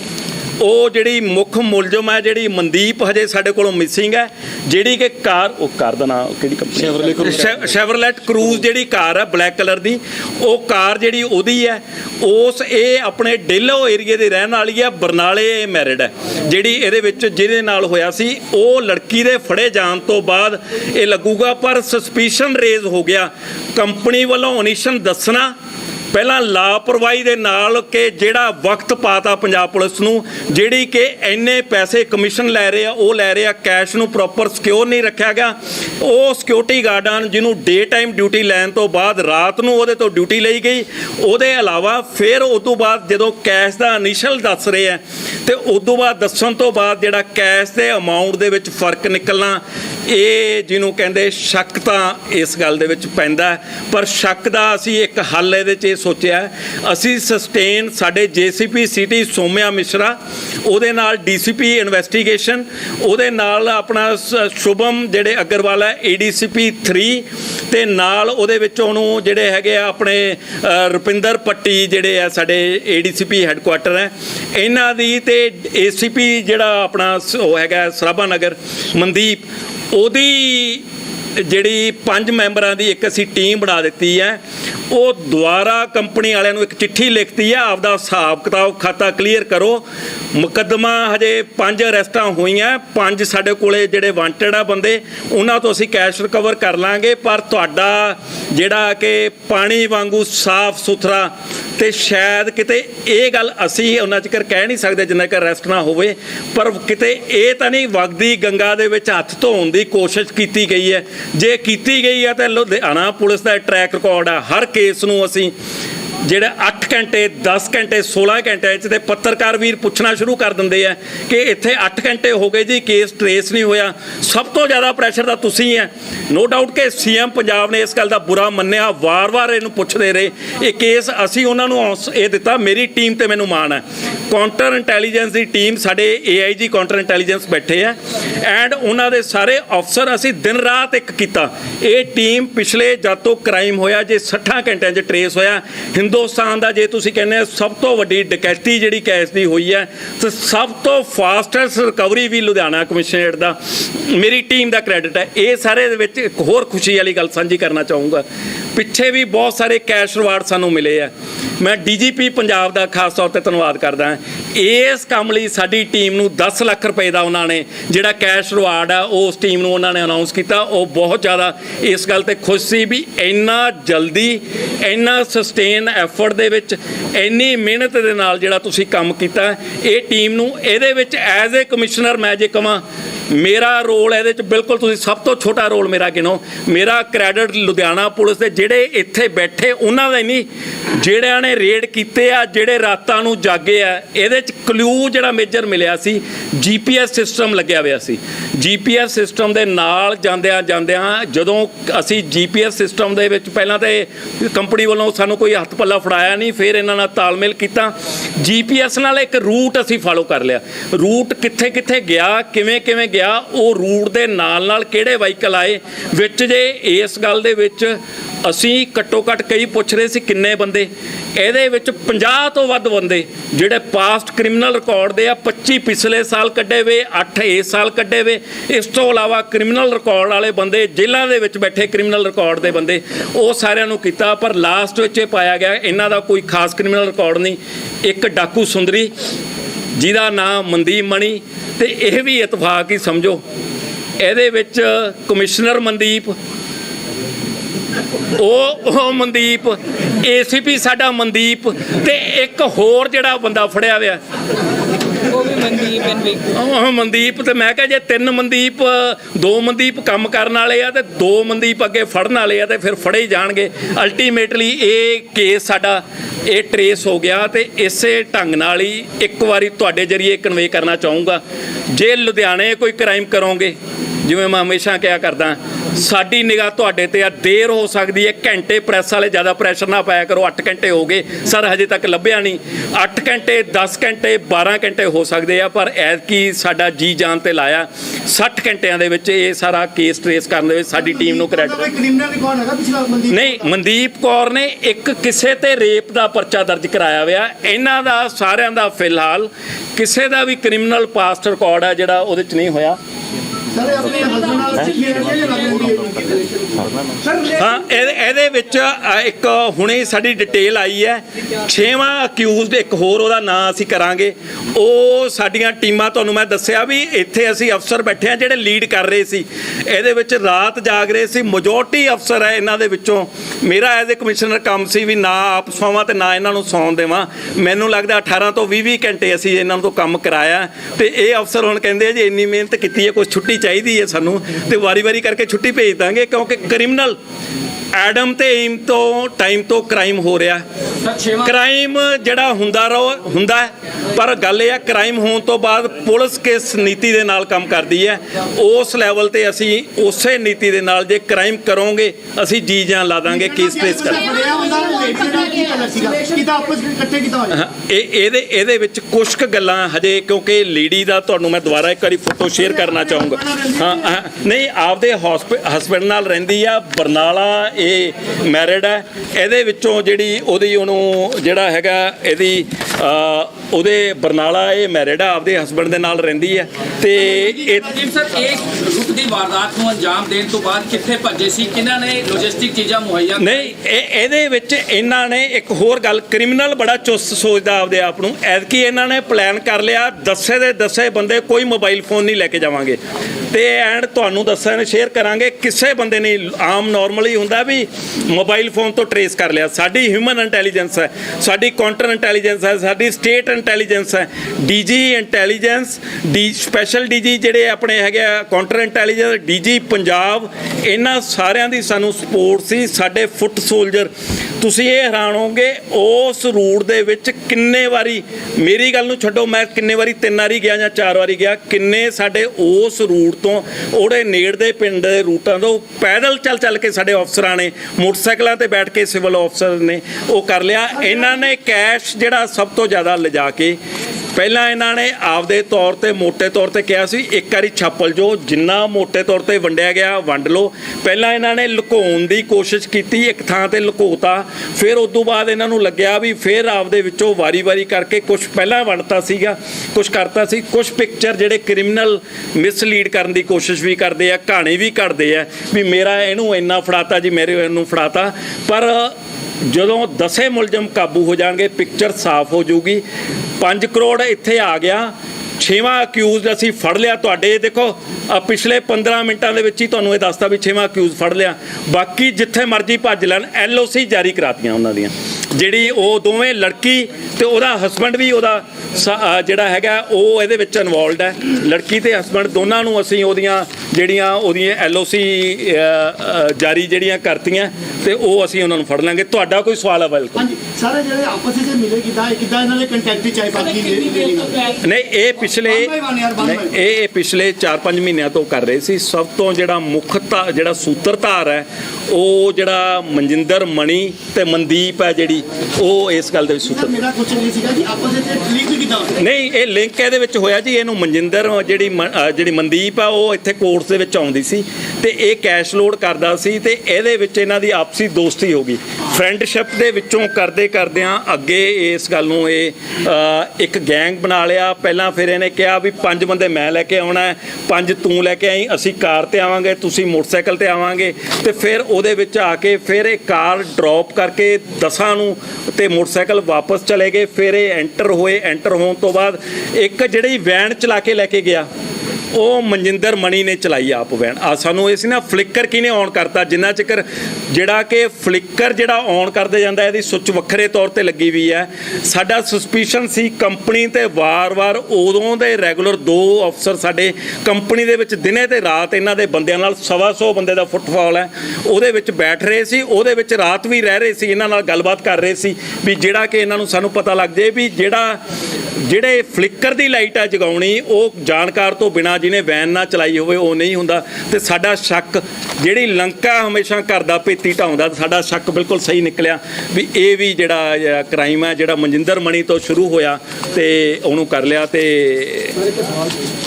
ਉਹ ਜਿਹੜੀ ਮੁੱਖ ਮੁਲਜ਼ਮ ਹੈ ਜਿਹੜੀ ਮਨਦੀਪ ਹਜੇ ਸਾਡੇ ਕੋਲੋਂ ਮਿਸਿੰਗ ਹੈ ਜਿਹੜੀ ਕਿ ਕਾਰ ਉਹ ਕਾਰ ਦਾ ਨਾਮ ਕਿਹੜੀ ਕੰਪਨੀ ਸ਼ੈਵਰਲੈਟ ਕਰੂਜ਼ ਜਿਹੜੀ ਕਾਰ ਹੈ ਬਲੈਕ ਕਲਰ ਦੀ ਉਹ ਕਾਰ ਜਿਹੜੀ ਉਹਦੀ ਹੈ ਉਸ ਇਹ ਆਪਣੇ ਡੇਲੋ ਏਰੀਏ ਦੇ ਰਹਿਣ ਵਾਲੀ ਹੈ ਬਰਨਾਲੇ ਮੈਰਿਡ ਹੈ। ਜਿਹੜੀ ਇਹਦੇ ਵਿੱਚ ਜਿਹਦੇ ਨਾਲ ਹੋਇਆ ਸੀ ਉਹ ਲੜਕੀ ਦੇ ਫੜੇ ਜਾਣ ਤੋਂ ਬਾਅਦ ਇਹ ਲੱਗੂਗਾ ਪਰ ਸਸਪੀਸ਼ਨ ਰੇਜ਼ ਹੋ ਗਿਆ। ਕੰਪਨੀ ਵੱਲੋਂ ਓਨੀਸ਼ਨ ਦੱਸਣਾ ਪਹਿਲਾਂ ਲਾਪਰਵਾਹੀ ਦੇ ਨਾਲ ਕਿ ਜਿਹੜਾ ਵਕਤ ਪਾਤਾ ਪੰਜਾਬ ਪੁਲਿਸ ਨੂੰ, ਜਿਹੜੀ ਕਿ ਇੰਨੇ ਪੈਸੇ ਕਮਿਸ਼ਨ ਲੈ ਰਹੇ ਆ, ਉਹ ਲੈ ਰਹੇ ਆ, ਕੈਸ਼ ਨੂੰ ਪ੍ਰੋਪਰ ਸਿਕਿਉਰ ਨਹੀਂ ਰੱਖਿਆ ਗਿਆ। ਉਹ ਸਿਕਿਉਰਿਟੀ ਗਾਰਡਾਂ ਜਿਹਨੂੰ ਡੇ ਟਾਈਮ ਡਿਊਟੀ ਲੈਣ ਤੋਂ ਬਾਅਦ ਰਾਤ ਨੂੰ ਉਹਦੇ ਤੋਂ ਡਿਊਟੀ ਲਈ ਗਈ। ਉਹਦੇ ਇਲਾਵਾ ਫਿਰ ਉਸ ਤੋਂ ਬਾਅਦ ਜਦੋਂ ਕੈਸ਼ ਦਾ ਇਨੀਸ਼ੀਅਲ ਦੱਸ ਰਹੇ ਆ, ਤੇ ਉਸ ਤੋਂ ਬਾਅਦ ਦੱਸਣ ਤੋਂ ਬਾਅਦ ਜਿਹੜਾ ਕੈਸ਼ ਦੇ ਅਮਾਉਂਟ ਦੇ ਵਿੱਚ ਫ਼ਰਕ ਨਿਕਲਣਾ ਇਹ ਜਿਹਨੂੰ ਕਹਿੰਦੇ ਸ਼ੱਕ ਤਾਂ ਇਸ ਗੱਲ ਦੇ ਵਿੱਚ ਪੈਂਦਾ ਪਰ ਸ਼ੱਕ ਦਾ ਅਸੀਂ ਇੱਕ ਹੱਲ ਇਹਦੇ 'ਚ ਇਹ ਸੋਚਿਆ ਅਸੀਂ ਸਸਟੇਨ ਸਾਡੇ ਜੀਸੀਪੀ ਸਿਟੀ ਸੋਮਿਆ ਮਿਸ਼ਰਾ, ਉਹਦੇ ਨਾਲ ਡੀਸੀਪੀ ਇਨਵੈਸਟੀਗੇਸ਼ਨ ਉਹਦੇ ਨਾਲ ਆਪਣਾ ਸ- ਸ਼ੁਭਮ ਜਿਹੜੇ ਅਗਰਵਾਲ ਹੈ ਏਡੀਸੀਪੀ 3 ਤੇ ਨਾਲ ਉਹਦੇ ਵਿੱਚ ਉਹਨੂੰ ਜਿਹੜੇ ਹੈਗੇ ਆ ਆਪਣੇ ਰੁਪਿੰਦਰ ਪੱਟੀ ਜਿਹੜੇ ਆ ਸਾਡੇ ਏਡੀਸੀਪੀ ਹੈੱਡਕੁਆਟਰ ਹੈ। ਇਹਨਾਂ ਦੀ ਤੇ ਏਸੀਪੀ ਜਿਹੜਾ ਆਪਣਾ ਸ- ਉਹ ਹੈਗਾ ਸਰਾਭਾ ਨਗਰ, ਮਨਦੀਪ ਉਹਦੀ ਜਿਹੜੀ ਪੰਜ ਮੈਂਬਰਾਂ ਦੀ ਇੱਕ ਅਸੀਂ ਟੀਮ ਬਣਾ ਦਿੱਤੀ ਹੈ, ਉਹ ਦੁਆਰਾ ਕੰਪਨੀ ਵਾਲਿਆਂ ਨੂੰ ਇੱਕ ਚਿੱਠੀ ਲਿਖਤੀ ਹੈ, ਆਪਦਾ ਹਿਸਾਬ ਕਿਤਾਬ ਖਾਤਾ ਕਲੀਅਰ ਕਰੋ। ਮੁਕੱਦਮਾ ਹਜੇ ਪੰਜ ਅਰੈਸਟਾਂ ਹੋਈਆਂ, ਪੰਜ ਸਾਡੇ ਕੋਲੇ ਜਿਹੜੇ ਵਾਂਟਡ ਆ ਬੰਦੇ, ਉਹਨਾਂ ਤੋਂ ਅਸੀਂ ਕੈਸ਼ ਰਿਕਵਰ ਕਰ ਲਾਂਗੇ, ਪਰ ਤੁਹਾਡਾ ਜਿਹੜਾ ਕਿ ਪਾਣੀ ਵਾਂਗੂ ਸਾਫ਼ ਸੁਥਰਾ ਤੇ ਸ਼ਾਇਦ ਕਿਤੇ ਇਹ ਗੱਲ ਅਸੀਂ ਉਹਨਾਂ ਚਿਰ ਕਹਿ ਨਹੀਂ ਸਕਦੇ ਜਿੰਨਾ ਚਿਰ ਰੈਸਟ ਨਾ ਹੋਵੇ, ਪਰ ਕਿਤੇ ਇਹ ਤਾਂ ਨਹੀਂ ਵਗਦੀ ਗੰਗਾ ਦੇ ਵਿੱਚ ਹੱਥ ਧੋਣ ਦੀ ਕੋਸ਼ਿਸ਼ ਕੀਤੀ ਗਈ ਹੈ ਜੇ ਕੀਤੀ ਗਈ ਹੈ ਤਾਂ ਲੁਧਿਆਣਾ ਪੁਲਿਸ ਦਾ ਟਰੈਕ ਰਿਕਾਰਡ ਹੈ ਹਰ ਕੇਸ ਨੂੰ ਅਸੀਂ ਜਿਹੜਾ 8 ਘੰਟੇ 10 ਘੰਟੇ 16 ਘੰਟੇ ਚ ਤੇ ਪੱਤਰਕਾਰ ਵੀਰ ਪੁੱਛਣਾ ਸ਼ੁਰੂ ਕਰ ਦਿੰਦੇ ਆ ਕਿ ਇੱਥੇ 8 ਘੰਟੇ ਹੋ ਗਏ ਜੀ, ਕੇਸ ਟਰੇਸ ਨਹੀਂ ਹੋਇਆ। ਸਭ ਤੋਂ ਜ਼ਿਆਦਾ ਪ੍ਰੈਸ਼ਰ ਤਾਂ ਤੁਸੀਂ ਹੈ ਨੋ ਡਾਊਟ ਕਿ ਸੀਐਮ ਪੰਜਾਬ ਨੇ ਇਸ ਗੱਲ ਦਾ ਬੁਰਾ ਮੰਨਿਆ, ਵਾਰ-ਵਾਰ ਇਹਨੂੰ ਪੁੱਛਦੇ ਰਹੇ। ਇਹ ਕੇਸ ਅਸੀਂ ਉਹਨਾਂ ਨੂੰ ਹੌਸ- ਇਹ ਦਿੱਤਾ, ਮੇਰੀ ਟੀਮ ਤੇ ਮੈਨੂੰ ਮਾਣ ਹੈ। ਕਾਊਂਟਰ ਇੰਟੈਲੀਜੈਂਸ ਦੀ ਟੀਮ ਸਾਡੇ ਏਆਈਜੀ ਕਾਊਂਟਰ ਇੰਟੈਲੀਜੈਂਸ ਬੈਠੇ ਆ। ਐਂਡ ਉਹਨਾਂ ਦੇ ਸਾਰੇ ਅਫਸਰ ਅਸੀਂ ਦਿਨ ਰਾਤ ਇੱਕ ਕੀਤਾ। ਇਹ ਟੀਮ ਪਿਛਲੇ ਜਦ ਤੋਂ ਕ੍ਰਾਈਮ ਹੋਇਆ, ਜੇ 60 ਘੰਟਿਆਂ 'ਚ ਟਰੇਸ ਹੋਇਆ। ਹਿੰਦੂ ਹਿੰਦੁਸਤਾਨ ਦਾ ਜੇ ਤੁਸੀਂ ਕਹਿੰਦੇ ਸਭ ਤੋਂ ਵੱਡੀ ਡਕੈਤੀ ਜਿਹੜੀ ਕੈਸ ਦੀ ਹੋਈ ਹੈ, ਤੇ ਸਭ ਤੋਂ ਫਾਸਟੈਸਟ ਰਿਕਵਰੀ ਵੀ ਲੁਧਿਆਣਾ ਕਮਿਸ਼ਨਰੇਟ ਦਾ, ਮੇਰੀ ਟੀਮ ਦਾ ਕ੍ਰੈਡਿਟ ਹੈ। ਇਹ ਸਾਰੇ ਦੇ ਵਿੱਚ ਇੱਕ ਹੋਰ ਖੁਸ਼ੀ ਵਾਲੀ ਗੱਲ ਸਾਂਝੀ ਕਰਨਾ ਚਾਹੂੰਗਾ। ਪਿੱਛੇ ਵੀ ਬਹੁਤ ਸਾਰੇ ਕੈਸ਼ ਰਿਵਾਰਡ ਸਾਨੂੰ ਮਿਲੇ ਆ। ਮੈਂ ਡੀਜੀਪੀ ਪੰਜਾਬ ਦਾ ਖਾਸ ਤੌਰ ਤੇ ਧੰਨਵਾਦ ਕਰਦਾ ਹਾਂ। ਇਸ ਕੰਮ ਲਈ ਸਾਡੀ ਟੀਮ ਨੂੰ 10 ਲੱਖ ਰੁਪਏ ਦਾ ਉਹਨਾਂ ਨੇ ਜਿਹੜਾ ਕੈਸ਼ ਰਿਵਾਰਡ ਆ, ਉਹ ਉਸ ਟੀਮ ਨੂੰ ਉਹਨਾਂ ਨੇ ਅਨਾਉਂਸ ਕੀਤਾ। ਉਹ ਬਹੁਤ ਜ਼ਿਆਦਾ ਇਸ ਗੱਲ ਤੇ ਖੁਸ਼ ਸੀ ਵੀ ਇੰਨਾ ਜਲਦੀ, ਇੰਨਾ ਸਸਟੇਨ ਐਫਰਟ ਦੇ ਵਿੱਚ ਇੰਨੀ ਮਿਹਨਤ ਦੇ ਨਾਲ ਜਿਹੜਾ ਤੁਸੀਂ ਕੰਮ ਕੀਤਾ, ਇਹ ਟੀਮ ਨੂੰ ਇਹਦੇ ਵਿੱਚ ਐਜ਼ ਅ ਕਮਿਸ਼ਨਰ ਮੈਂ ਜੇ ਕਹਾਂ ਮੇਰਾ ਰੋਲ ਇਹਦੇ ਚ ਬਿਲਕੁਲ ਤੁਸੀਂ ਸਭ ਤੋਂ ਛੋਟਾ ਰੋਲ ਮੇਰਾ ਗਿਣੋ। ਮੇਰਾ ਕ੍ਰੈਡਿਟ ਲੁਧਿਆਣਾ ਪੁਲਿਸ ਦੇ ਜਿਹੜੇ ਇੱਥੇ ਬੈਠੇ, ਉਹਨਾਂ ਦਾ ਨਹੀਂ। ਜਿਹੜਿਆਂ ਨੇ ਰੇਡ ਕੀਤੇ ਆ, ਜਿਹੜੇ ਰਾਤਾਂ ਨੂੰ ਜਾਗੇ ਆ, ਇਹਦੇ ਚ ਕਲੂ ਜਿਹੜਾ ਮੇਜਰ ਮਿਲਿਆ ਸੀ ਜੀਪੀਐਸ ਸਿਸਟਮ ਲੱਗਿਆ ਹੋਇਆ ਸੀ। ਜੀਪੀਐਸ ਸਿਸਟਮ ਦੇ ਨਾਲ ਜਾਂਦਿਆਂ ਜਾਂਦਿਆਂ, ਜਦੋਂ ਅਸੀਂ ਜੀਪੀਐਸ ਸਿਸਟਮ ਦੇ ਵਿੱਚ ਪਹਿਲਾਂ ਤੇ ਕੰਪਨੀ ਵੱਲੋਂ ਸਾਨੂੰ ਕੋਈ ਹੱਥ ਪੱਲਾ ਫੜਾਇਆ ਨਹੀਂ, ਫਿਰ ਇਹਨਾਂ ਨਾਲ ਤਾਲਮੇਲ ਕੀਤਾ। ਜੀਪੀਐਸ ਨਾਲ ਇੱਕ ਰੂਟ ਅਸੀਂ ਫਾਲੋ ਕਰ ਲਿਆ। ਰੂਟ ਕਿੱਥੇ ਕਿੱਥੇ ਗਿਆ ਕਿਵੇਂ ਕਿਵੇਂ ਗਿਆ, ਉਹ ਰੂਟ ਦੇ ਨਾਲ ਨਾਲ ਕਿਹੜੇ ਵਾਹੀਕਲ ਆਏ? ਵਿੱਚ ਜੇ ਇਸ ਗੱਲ ਦੇ ਵਿੱਚ ਅਸੀਂ ਘੱਟੋ ਘੱਟ ਕਈ ਪੁੱਛ ਰਹੇ ਸੀ ਕਿੰਨੇ ਬੰਦੇ। ਇਹਦੇ ਵਿੱਚ 50 ਤੋਂ ਵੱਧ ਬੰਦੇ, ਜਿਹੜੇ ਪਾਸਟ ਕ੍ਰਿਮੀਨਲ ਰਿਕਾਰਡ ਦੇ ਆ 25 ਪਿਛਲੇ ਸਾਲ ਕੱਢੇ ਵੇ 8 ਇਸ ਸਾਲ ਕੱਢੇ ਵੇ। ਇਸ ਤੋਂ ਇਲਾਵਾ ਕ੍ਰਿਮੀਨਲ ਰਿਕਾਰਡ ਵਾਲੇ ਬੰਦੇ, ਜੇਲ੍ਹਾਂ ਦੇ ਵਿੱਚ ਬੈਠੇ ਕ੍ਰਿਮੀਨਲ ਰਿਕਾਰਡ ਦੇ ਬੰਦੇ, ਉਹ ਸਾਰਿਆਂ ਨੂੰ ਕੀਤਾ, ਪਰ ਲਾਸਟ ਵਿੱਚ ਇਹ ਪਾਇਆ ਗਿਆ, ਇਹਨਾਂ ਦਾ ਕੋਈ ਖਾਸ ਕ੍ਰਿਮੀਨਲ ਰਿਕਾਰਡ ਨਹੀਂ। ਇੱਕ ਡਾਕੂ ਸੁੰਦਰੀ ਜਿਹਦਾ ਨਾਮ ਮਨਦੀਪ ਮਣੀ, ਤੇ ਇਹ ਵੀ ਇਤਫਾਕ ਹੀ ਸਮਝੋ। ਇਹਦੇ ਵਿੱਚ ਕਮਿਸ਼ਨਰ ਮਨਦੀਪ, ਉਹ ਉਹ ਮਨਦੀਪ, ਏਸੀਪੀ ਸਾਡਾ ਮਨਦੀਪ, ਤੇ ਇੱਕ ਹੋਰ ਜਿਹੜਾ ਬੰਦਾ ਫੜਿਆ ਹੋਇਆ। ਮਨਦੀਪ ਐਨ ਵੀ ਉਹ ਮਨਦੀਪ ਤੇ ਮੈਂ ਕਿਹਾ ਜੇ ਤਿੰਨ ਮਨਦੀਪ, ਦੋ ਮਨਦੀਪ ਕੰਮ ਕਰਨ ਵਾਲੇ ਆ ਤੇ ਦੋ ਮਨਦੀਪ ਅੱਗੇ ਫੜਨ ਵਾਲੇ ਆ ਤੇ ਫਿਰ ਫੜੇ ਹੀ ਜਾਣਗੇ। ਅਲਟੀਮੇਟਲੀ ਇਹ ਕੇਸ ਸਾਡਾ, ਇਹ ਟਰੇਸ ਹੋ ਗਿਆ ਤੇ ਇਸੇ ਢੰਗ ਨਾਲ ਹੀ ਇੱਕ ਵਾਰੀ ਤੁਹਾਡੇ ਜਰੀਏ ਕਨਵੇ ਕਰਨਾ ਚਾਹੂੰਗਾ। ਜੇ ਲੁਧਿਆਣੇ ਕੋਈ ਕ੍ਰਾਈਮ ਕਰੋਗੇ ਜਿਵੇਂ ਮੈਂ ਹਮੇਸ਼ਾ ਕਿਹਾ ਕਰਦਾ ਸਾਡੀ ਨਿਗਾਹ ਤੁਹਾਡੇ ਤੇ ਆ ਦੇਰ ਹੋ ਸਕਦੀ ਹੈ ਘੰਟੇ ਪ੍ਰੈਸ ਵਾਲੇ ਜ਼ਿਆਦਾ ਪ੍ਰੈਸ਼ਰ ਨਾ ਪਾਇਆ ਕਰੋ 8 ਘੰਟੇ ਹੋ ਗਏ ਸਰ ਹਜੇ ਤੱਕ ਲੱਭਿਆ ਨਹੀਂ। 8 ਘੰਟੇ 10 ਘੰਟੇ 12 ਘੰਟੇ ਹੋ ਸਕਦੇ ਆ ਪਰ ਐਤਕੀ ਸਾਡਾ ਜੀ ਜਾਨ ਤੇ ਲਾਇਆ 60 ਘੰਟਿਆਂ ਦੇ ਵਿੱਚ ਇਹ ਸਾਰਾ ਕੇਸ ਟਰੇਸ ਕਰਨ ਦੇ ਵਿੱਚ ਸਾਡੀ ਟੀਮ ਨੂੰ ਕ੍ਰੈਡਿਟ ਨਹੀਂ ਮਨਦੀਪ ਕੌਰ ਨੇ ਇੱਕ ਕਿਸੇ ਤੇ ਰੇਪ ਦਾ ਪਰਚਾ ਦਰਜ ਕਰਾਇਆ ਹੋਇਆ। ਇਹਨਾਂ ਦਾ ਸਾਰਿਆਂ ਦਾ ਫਿਲਹਾਲ ਕਿਸੇ ਦਾ ਵੀ ਕ੍ਰਿਮੀਨਲ ਪਾਸਟ ਰਿਕਾਰਡ ਹੈ ਜਿਹੜਾ ਉਹਦੇ ਚ ਨਹੀਂ ਹੋਇਆ। ਹੈ। ਇਹਦੇ ਇਹਦੇ ਵਿੱਚ ਇੱਕ ਹੁਣੇ ਸਾਡੀ ਡਿਟੇਲ ਆਈ ਹੈ। ਛੇਵਾਂ ਅਕਿਊਜ਼ਡ ਇੱਕ ਹੋਰ ਉਹਦਾ ਨਾਂ ਅਸੀਂ ਕਰਾਂਗੇ। ਉਹ ਸਾਡੀਆਂ ਟੀਮਾਂ ਤੁਹਾਨੂੰ ਮੈਂ ਦੱਸਿਆ ਵੀ ਇੱਥੇ ਅਸੀਂ ਅਫਸਰ ਬੈਠੇ ਆ ਜਿਹੜੇ ਲੀਡ ਕਰ ਰਹੇ ਸੀ। ਇਹਦੇ ਵਿੱਚ ਰਾਤ ਜਾਗ ਰਹੇ ਸੀ। ਮੈਜੋਰਟੀ ਅਫਸਰ ਹੈ ਇਹਨਾਂ ਦੇ ਵਿੱਚੋਂ। ਮੇਰਾ ਐਜ਼ ਅ ਕਮਿਸ਼ਨਰ ਕੰਮ ਸੀ ਵੀ ਨਾ ਆਪ ਸੌਵਾਂ ਤੇ ਨਾ ਇਹਨਾਂ ਨੂੰ ਸੌਣ ਦੇਵਾਂ। ਮੈਨੂੰ ਲੱਗਦਾ 18 ਤੋਂ 20 20 ਘੰਟੇ ਅਸੀਂ ਇਹਨਾਂ ਤੋਂ ਕੰਮ ਕਰਾਇਆ। ਤੇ ਇਹ ਅਫਸਰ ਹੁਣ ਕਹਿੰਦੇ ਆ ਜੀ ਇੰਨੀ ਮਿਹਨਤ ਕੀਤੀ ਹੈ ਕੁਝ ਛੁੱਟੀ ਚਾਹੀਦੀ ਹੈ ਸਾਨੂੰ ਤੇ ਵਾਰੀ-ਵਾਰੀ ਕਰਕੇ ਛੁੱਟੀ ਭੇਜ ਦਾਂਗੇ ਕਿਉਂਕਿ ਕ੍ਰਿਮੀਨਲ ਐਡਮ ਤੇ ਏਮ ਤੋਂ ਟਾਈਮ ਤੋਂ ਕ੍ਰਾਈਮ ਹੋ ਰਿਹਾ। ਕ੍ਰਾਈਮ ਜਿਹੜਾ ਹੁੰਦਾ ਰੋ ਹੁੰਦਾ ਪਰ ਗੱਲ ਇਹ ਹੈ ਕ੍ਰਾਈਮ ਹੋਣ ਤੋਂ ਬਾਅਦ ਪੁਲਿਸ ਕਿਸ ਨੀਤੀ ਦੇ ਨਾਲ ਕੰਮ ਕਰਦੀ ਹੈ, ਉਸ ਲੈਵਲ ਤੇ ਅਸੀਂ ਉਸੇ ਨੀਤੀ ਦੇ ਨਾਲ ਜੇ ਕ੍ਰਾਈਮ ਕਰੋਗੇ, ਅਸੀਂ ਜੀ ਜਾਨ ਲਾ ਦਾਂਗੇ ਕੇਸ ਟ੍ਰੇਸ ਕਰ। ਇਹ, ਇਹਦੇ ਇਹਦੇ ਵਿੱਚ ਕੁਝ ਕੁ ਗੱਲਾਂ ਹਜੇ ਕਿਉਂਕਿ ਲੇਡੀ ਦਾ ਤੁਹਾਨੂੰ ਮੈਂ ਦੁਬਾਰਾ ਇੱਕ ਵਾਰੀ ਫੋਟੋ ਸ਼ੇਅਰ ਕਰਨਾ ਚਾਹੂੰਗਾ। ਹਾਂ ਹਾਂ, ਨਹੀਂ ਆਪਦੇ ਹਸਬੰਡ ਨਾਲ ਰਹਿੰਦੀ ਆ ਬਰਨਾਲਾ ਇਹ ਮੈਰਿਡ ਹੈ ਇਹਦੇ ਵਿੱਚੋਂ ਜਿਹੜੀ ਉਹਦੀ ਉਹਨੂੰ ਜਿਹੜਾ ਹੈਗਾ ਇਹਦੀ ਅ, ਉਹਦੇ ਬਰਨਾਲਾ ਇਹ ਮੈਰਿਡ ਆ ਆਪਦੇ ਹਸਬੰਡ ਦੇ ਨਾਲ ਰਹਿੰਦੀ ਹੈ ਤੇ ਇਹ ਰਾਜੀਵ ਸਰ ਇੱਕ ਲੁੱਟ ਦੀ ਵਾਰਦਾਤ ਨੂੰ ਅੰਜਾਮ ਦੇਣ ਤੋਂ ਬਾਅਦ ਕਿੱਥੇ ਭੱਜੇ ਸੀ? ਕਿਹਨਾਂ ਨੇ ਲੌਜਿਸਟਿਕ ਚੀਜ਼ਾਂ ਮੁਹੱਈਆ ਨਹੀਂ ਇਹ ਇਹਦੇ ਵਿੱਚ ਇਹਨਾਂ ਨੇ ਇੱਕ ਹੋਰ ਗੱਲ ਕ੍ਰਿਮੀਨਲ ਬੜਾ ਚੁਸਤ ਸੋਚਦਾ ਆਪਦੇ ਆਪ ਨੂੰ ਐਤਕੀ ਇਹਨਾਂ ਨੇ ਪਲਾਨ ਕਰ ਲਿਆ ਦੱਸੇ ਦੇ ਦੱਸੇ ਬੰਦੇ ਕੋਈ ਮੋਬਾਈਲ ਫੋਨ ਨਹੀਂ ਲੈ ਕੇ ਜਾਵਾਂਗੇ। ਤੇ ਐਂਡ ਤੁਹਾਨੂੰ ਦੱਸਣ ਸ਼ੇਅਰ ਕਰਾਂਗੇ, ਕਿਸੇ ਬੰਦੇ ਨੇ ਆਮ ਨਾਰਮਲੀ ਹੁੰਦਾ ਵੀ ਮੋਬਾਈਲ ਫੋਨ ਤੋਂ ਟਰੇਸ ਕਰ ਲਿਆ। ਸਾਡੀ ਹਿਊਮਨ ਇੰਟੈਲੀਜੈਂਸ ਹੈ, ਸਾਡੀ ਕਾਊਂਟਰ ਇੰਟੈਲੀਜੈਂਸ ਹੈ, ਸਾਡੀ ਸਟੇਟ ਇੰਟੈਲੀਜੈਂਸ ਹੈ। DG intelligence D special DG ਜਿਹੜੇ ਆਪਣੇ ਹੈਗੇ ਆ ਕਾਊਂਟਰ ਇੰਟੈਲੀਜੈਂਸ ਡੀਜੀ ਪੰਜਾਬ, ਇਹਨਾਂ ਸਾਰਿਆਂ ਦੀ ਸਾਨੂੰ ਸਪੋਰਟ ਸੀ ਸਾਡੇ ਫੁੱਟ ਸੋਲਜਰ ਤੁਸੀਂ ਇਹ ਹੈਰਾਨ ਹੋਗੇ ਉਸ ਰੂਟ ਦੇ ਵਿੱਚ ਕਿੰਨੇ ਵਾਰੀ, ਮੇਰੀ ਗੱਲ ਨੂੰ ਛੱਡੋ, ਮੈਂ ਕਿੰਨੇ ਵਾਰੀ ਤਿੰਨ ਵਾਰੀ ਗਿਆ ਜਾਂ ਚਾਰ ਵਾਰੀ ਗਿਆ, ਕਿੰਨੇ ਸਾਡੇ ਉਸ ਰੂਟ ਤੋਂ ਉਹਦੇ ਨੇੜ ਦੇ ਪਿੰਡ ਦੇ ਰੂਟਾਂ ਤੋਂ ਪੈਦਲ ਚੱਲ ਚੱਲ ਕੇ ਸਾਡੇ ਅਫਸਰਾਂ ਨੇ ਮੋਟਰਸਾਈਕਲਾਂ ਤੇ ਬੈਠ ਕੇ ਸਿਵਲ ਅਫਸਰ ਨੇ ਉਹ ਕਰ ਲਿਆ। ਇਹਨਾਂ ਨੇ ਕੈਸ਼ ਜਿਹੜਾ ਸਭ ਤੋਂ ਜ਼ਿਆਦਾ ਲਿਜਾ ਕੇ ਪਹਿਲਾਂ ਇਹਨਾਂ ਨੇ ਆਪਦੇ ਤੌਰ ਤੇ ਮੋٹے ਤੌਰ ਤੇ ਕਿਹਾ ਸੀ, ਇੱਕ ਵਾਰੀ ਛਾਪਲ ਜੋ, ਜਿੰਨਾ ਮੋٹے ਤੌਰ ਤੇ ਵੰਡਿਆ ਗਿਆ, ਵੰਡ ਲਓ। ਪਹਿਲਾਂ ਇਹਨਾਂ ਨੇ ਲੁਕਾਉਣ ਦੀ ਕੋਸ਼ਿਸ਼ ਕੀਤੀ, ਇੱਕ ਥਾਂ ਤੇ ਲੁਕੋਤਾ ਫਿਰ ਉਸ ਤੋਂ ਬਾਅਦ ਇਹਨਾਂ ਨੂੰ ਲੱਗਿਆ ਵੀ ਫਿਰ ਆਪਦੇ ਵਿੱਚੋਂ ਵਾਰੀ-ਵਾਰੀ ਕਰਕੇ ਕੁਝ ਪਹਿਲਾਂ ਵੰਡਤਾ ਸੀਗਾ ਕੁਝ ਕਰਤਾ ਸੀ। ਕੁਝ ਪਿਕਚਰ ਜਿਹੜੇ ਕ੍ਰਿਮੀਨਲ ਮਿਸਲੀਡ ਕਰਨ ਦੀ ਕੋਸ਼ਿਸ਼ ਵੀ ਕਰਦੇ ਆ, ਕਹਾਣੀ ਵੀ ਘੜਦੇ ਆ, ਵੀ ਮੇਰਾ ਇਹਨੂੰ ਇੰਨਾ ਫੜਾਤਾ ਜੀ, ਮੇਰੇ ਇਹਨੂੰ ਫੜਾਤਾ। ਪਰ ਜਦੋਂ ਦਸੇ ਮੁਲਜ਼ਮ ਕਾਬੂ ਹੋ ਜਾਣਗੇ ਪਿਕਚਰ ਸਾਫ਼ ਹੋ ਜਾਊਗੀ। 5 ਕਰੋੜ ਇੱਥੇ ਆ ਗਿਆ। ਛੇਵਾਂ ਅਕਿਊਜ਼ਡ ਅਸੀਂ ਫੜ ਲਿਆ ਤੁਹਾਡੇ ਦੇਖੋ ਆ ਪਿਛਲੇ 15 ਮਿੰਟਾਂ ਦੇ ਵਿੱਚ ਹੀ ਤੁਹਾਨੂੰ ਇਹ ਦੱਸਤਾ ਵੀ ਛੇਵਾਂ ਅਕਿਊਜ਼ ਫੜ ਲਿਆ। ਬਾਕੀ ਜਿੱਥੇ ਮਰਜ਼ੀ ਭੱਜ ਲੈਣ ਐਲਓਸੀ ਜਾਰੀ ਕਰਾਤੀਆਂ ਉਹਨਾਂ ਦੀਆਂ। ਜਿਹੜੀ ਉਹ ਦੋਵੇਂ ਲੜਕੀ ਤੇ ਉਹਦਾ ਹਸਬੰਡ ਵੀ ਉਹਦਾ ਜਿਹੜਾ ਹੈਗਾ ਉਹ ਇਹਦੇ ਵਿੱਚ ਇਨਵੋਲਡ ਹੈ। ਲੜਕੀ ਤੇ ਹਸਬੰਡ ਦੋਨਾਂ ਨੂੰ ਅਸੀਂ ਉਹਦੀਆਂ ਜਿਹੜੀਆਂ ਉਹਦੀਆਂ ਐਲਓਸੀ ਜਾਰੀ ਜਿਹੜੀਆਂ ਕਰਤੀਆਂ ਤੇ ਉਹ ਅਸੀਂ ਉਹਨਾਂ ਨੂੰ ਫੜ ਲਾਂਗੇ। ਤੁਹਾਡਾ ਕੋਈ ਸਵਾਲ ਹੈ ਬਿਲਕੁਲ? ਹਾਂਜੀ ਸਾਰੇ ਜਿਹੜੇ ਆਪਸ ਵਿੱਚ ਮਿਲੇ ਕਿਦਾਂ ਕਿਦਾਂ ਇਹਨਾਂ ਦੇ ਕੰਟੈਕਟ ਚ ਆਏ ਬਾਕੀ ਨਹੀਂ ਇਹ ਪਿਛਲੇ ਨਹੀਂ। ਇਹ ਇਹ ਪਿਛਲੇ 4-5 ਮਹੀਨਿਆਂ ਤੋਂ ਕਰ ਰਹੇ ਸੀ। ਸਭ ਤੋਂ ਜਿਹੜਾ ਮੁੱਖ ਧਾ- ਜਿਹੜਾ ਸੂਤਰਧਾਰ ਹੈ ਉਹ ਜਿਹੜਾ ਮਨਜਿੰਦਰ ਮਣੀ ਤੇ ਮਨਦੀਪ ਹੈ ਜਿਹੜੀ ਉਹ ਇਸ ਗੱਲ ਦੇ ਵਿੱਚ ਸੂਤਰ ਮੇਰਾ ਕੁਐਸਚਨ ਇਹ ਸੀਗਾ ਕਿ ਆਪਸ ਵਿੱਚ ਲਿੰਕ ਕਿਦਾਂ ਨਹੀਂ ਇਹ ਲਿੰਕ ਇਹਦੇ ਵਿੱਚ ਹੋਇਆ ਜੀ ਇਹਨੂੰ ਮਨਜਿੰਦਰ ਜਿਹੜੀ ਮ- ਜਿਹੜੀ ਮਨਦੀਪ ਆ ਉਹ ਇੱਥੇ ਕੋਰਸ ਦੇ ਵਿੱਚ ਆਉਂਦੀ ਸੀ ਤੇ ਇਹ ਕੈਸ਼ ਲੋਡ ਕਰਦਾ ਸੀ ਤੇ ਇਹਦੇ ਵਿੱਚ ਇਹਨਾਂ ਦੀ ਆਪਸੀ ਦੋਸਤੀ ਹੋ ਗਈ। ਫਰੈਂਡਸ਼ਿਪ ਦੇ ਵਿੱਚੋਂ ਕਰਦੇ ਕਰਦਿਆਂ ਅੱਗੇ ਇਸ ਗੱਲ ਨੂੰ ਇਹ ਇੱਕ ਗੈਂਗ ਬਣਾ ਲਿਆ। ਪਹਿਲਾਂ ਫਿਰ ਇਹਨੇ ਕਿਹਾ ਵੀ ਪੰਜ ਬੰਦੇ ਮੈਂ ਲੈ ਕੇ ਆਉਣਾ ਪੰਜ ਤੂੰ ਲੈ ਕੇ ਆਈ, ਅਸੀਂ ਕਾਰ ਤੇ ਆਵਾਂਗੇ, ਤੁਸੀਂ ਮੋਟਰਸਾਈਕਲ ਤੇ ਆਵਾਂਗੇ। ਤੇ ਫਿਰ ਉਹਦੇ ਵਿੱਚ ਆ ਕੇ ਫਿਰ ਇਹ ਕਾਰ ਡ੍ਰੌਪ ਕਰਕੇ ਦਸਾਂ ਨੂੰ ਤੇ ਮੋਟਰਸਾਈਕਲ ਵਾਪਸ ਚਲੇ ਗਏ। ਫਿਰ ਇਹ ਐਂਟਰ ਹੋਏ ਐਂਟਰ ਹੋਣ ਤੋਂ ਬਾਅਦ ਇੱਕ ਜਿਹੜੀ ਵੈਨ ਚਲਾ ਕੇ ਲੈ ਕੇ ਗਿਆ, ਉਹ ਮਨਜਿੰਦਰ ਮਣੀ ਨੇ ਚਲਾਈ ਆਪ ਵੈਨ ਆ ਸਾਨੂੰ ਇਹ ਸੀ ਨਾ ਫਲਿੱਕਰ ਕਿਨੇ ਔਨ ਕਰਤਾ? ਜਿੰਨਾ ਚਿਕਰ ਜਿਹੜਾ ਕਿ ਫਲਿੱਕਰ ਜਿਹੜਾ ਔਨ ਕਰਦੇ ਜਾਂਦਾ ਇਹਦੀ ਸੁੱਚ ਵੱਖਰੇ ਤੌਰ ਤੇ ਲੱਗੀ ਵੀ ਹੈ। ਸਾਡਾ ਸਸਪੀਸ਼ਨ ਸੀ ਕੰਪਨੀ ਤੇ ਵਾਰ-ਵਾਰ ਉਦੋਂ ਦੇ ਰੈਗੂਲਰ ਦੋ ਅਫਸਰ ਸਾਡੇ ਕੰਪਨੀ ਦੇ ਵਿੱਚ ਦਿਨੇ ਤੇ ਰਾਤ ਇਹਨਾਂ ਦੇ ਬੰਦਿਆਂ ਨਾਲ ਸਵਾ ਸੌ ਬੰਦੇ ਦਾ ਫੁੱਟਫਾਲ ਹੈ। ਉਹਦੇ ਵਿੱਚ ਬੈਠ ਰਹੇ ਸੀ, ਉਹਦੇ ਵਿੱਚ ਰਾਤ ਵੀ ਰਹਿ ਰਹੇ ਸੀ, ਇਹਨਾਂ ਨਾਲ ਗੱਲਬਾਤ ਕਰ ਰਹੇ ਸੀ ਵੀ ਜਿਹੜਾ ਕਿ ਇਹਨਾਂ ਨੂੰ ਸਾਨੂੰ ਪਤਾ ਲੱਗ ਜੇ ਵੀ ਜਿਹੜਾ, ਜਿਹੜੇ ਫਲਿੱਕਰ ਦੀ ਲਾਈਟ ਆ ਜਗਾਉਣੀ, ਉਹ ਜਾਣਕਾਰ ਤੋਂ ਬਿਨਾ ਜਿਹਨੇ ਵੈਨ ਨਾ ਚਲਾਈ ਹੋਵੇ, ਉਹ ਨਹੀਂ ਹੁੰਦਾ। ਤੇ ਸਾਡਾ ਸ਼ੱਕ, ਜਿਹੜੀ ਲੰਕਾ ਹਮੇਸ਼ਾ ਘਰ ਦਾ ਭੇਤੀ ਢਾਉਂਦਾ, ਸਾਡਾ ਸ਼ੱਕ ਬਿਲਕੁਲ ਸਹੀ ਨਿਕਲਿਆ ਵੀ ਇਹ ਵੀ ਜਿਹੜਾ ਕ੍ਰਾਈਮ ਹੈ ਜਿਹੜਾ ਮਨਜਿੰਦਰ ਮਣੀ ਤੋਂ ਸ਼ੁਰੂ ਹੋਇਆ ਤੇ ਉਹਨੂੰ ਕਰ ਲਿਆ ਤੇ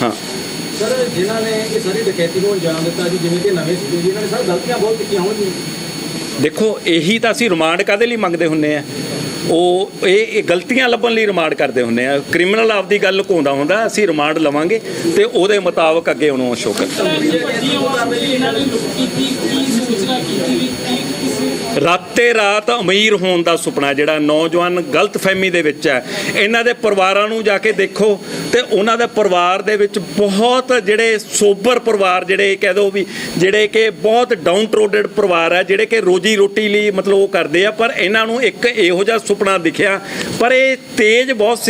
ਹਾਂ। ਸਰ ਜਿਨ੍ਹਾਂ ਨੇ ਇਹ ਸਾਰੀ ਡਕੈਤੀ ਨੂੰ ਅੰਜਾਮ ਦਿੱਤਾ ਜੀ ਜਿਵੇਂ ਕਿ ਨਵੇਂ ਸੀ ਜੀ ਇਹਨਾਂ ਨੇ ਸਰ ਗਲਤੀਆਂ ਬਹੁਤ ਕੀਤੀਆਂ ਹੋਣਗੀਆਂ। ਦੇਖੋ ਇਹੀ ਤਾਂ ਅਸੀਂ ਰਿਮਾਂਡ ਕਾਦੇ ਲਈ ਮੰਗਦੇ ਹੁੰਨੇ ਆ? ਉਹ ਇਹ ਇਹ ਗਲਤੀਆਂ ਲੱਭਣ ਲਈ ਰਿਮਾਂਡ ਕਰਦੇ ਹੁੰਨੇ ਆ। ਕ੍ਰਿਮੀਨਲ ਆਪਦੀ ਗੱਲ ਲੁਕਾਉਂਦਾ ਹੁੰਦਾ ਅਸੀਂ ਰਿਮਾਂਡ ਲਵਾਂਗੇ ਤੇ ਉਹਦੇ ਮੁਤਾਬਕ ਅੱਗੇ ਉਹਨੂੰ ਸ਼ੋਅ ਰਾਤੇ ਰਾਤ ਅਮੀਰ ਹੋਣ ਦਾ ਸੁਪਨਾ ਜਿਹੜਾ ਨੌਜਵਾਨ ਗਲਤਫਹਿਮੀ ਦੇ ਵਿੱਚ ਹੈ। ਇਹਨਾਂ ਦੇ ਪਰਿਵਾਰਾਂ ਨੂੰ ਜਾ ਕੇ ਦੇਖੋ ਤੇ ਉਹਨਾਂ ਦੇ ਪਰਿਵਾਰ ਦੇ ਵਿੱਚ ਬਹੁਤ ਜਿਹੜੇ ਸੋਬਰ ਪਰਿਵਾਰ ਜਿਹੜੇ ਕਹਿ ਦੋ ਵੀ ਜਿਹੜੇ ਕਿ ਬਹੁਤ ਡਾਊਨ ਟਰੋਡਡ ਪਰਿਵਾਰ ਹੈ, ਜਿਹੜੇ ਕਿ ਰੋਜੀ ਰੋਟੀ ਲਈ ਮਤਲਬ ਉਹ ਕਰਦੇ ਆ, ਪਰ ਇਹਨਾਂ ਨੂੰ ਇੱਕ ਇਹੋ ਜਿਹਾ ਸੁਪਨਾ ਦਿਖਿਆ। ਪਰ ਇਹ ਤੇਜ਼ ਬਹੁਤ ਸੀ